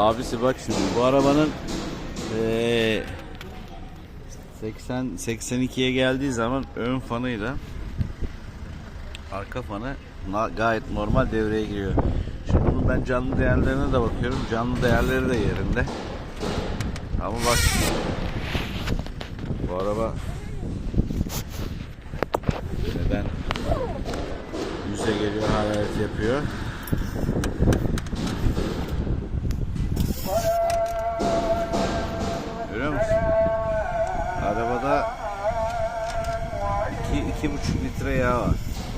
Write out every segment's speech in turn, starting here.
Abisi bak şimdi bu arabanın eee 80 82'ye geldiği zaman ön fanıyla arka fanı gayet normal devreye giriyor. Şimdi bunun ben canlı değerlerine de bakıyorum. Canlı değerleri de yerinde. Ama bak bu araba neden yüze geliyor hararet yapıyor. Görüyor musun? Arabada 2 iki, buçuk litre yağ var.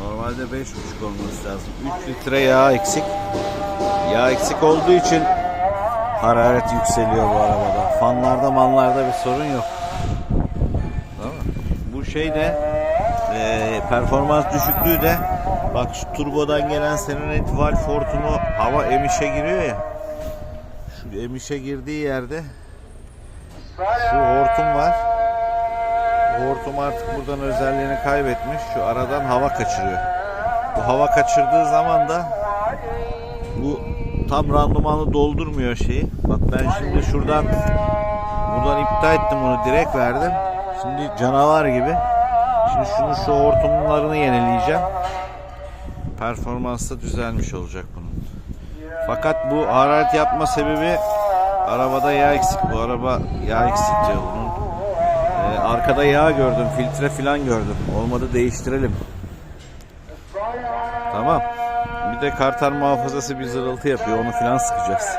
Normalde 5,5 olması lazım. 3 litre yağ eksik. Yağ eksik olduğu için hararet yükseliyor bu arabada. Fanlarda manlarda bir sorun yok. Bu şey de eee, performans düşüklüğü de bak şu turbodan gelen senin valve hortumu hava emişe giriyor ya. Şu emişe girdiği yerde şu hortum var. Bu hortum artık buradan özelliğini kaybetmiş. Şu aradan hava kaçırıyor. Bu hava kaçırdığı zaman da bu tam randımanlı doldurmuyor şeyi. Bak ben şimdi şuradan buradan iptal ettim bunu direkt verdim. Şimdi canavar gibi. Şimdi şunu şu hortumlarını yenileyeceğim. Performansı düzelmiş olacak bunun. Fakat bu hararet yapma sebebi arabada yağ eksik. Bu araba yağ eksik diyor bunun. Ee, arkada yağ gördüm, filtre falan gördüm. Olmadı değiştirelim. Tamam. Bir de kartar muhafazası bir zırıltı yapıyor. Onu falan sıkacağız.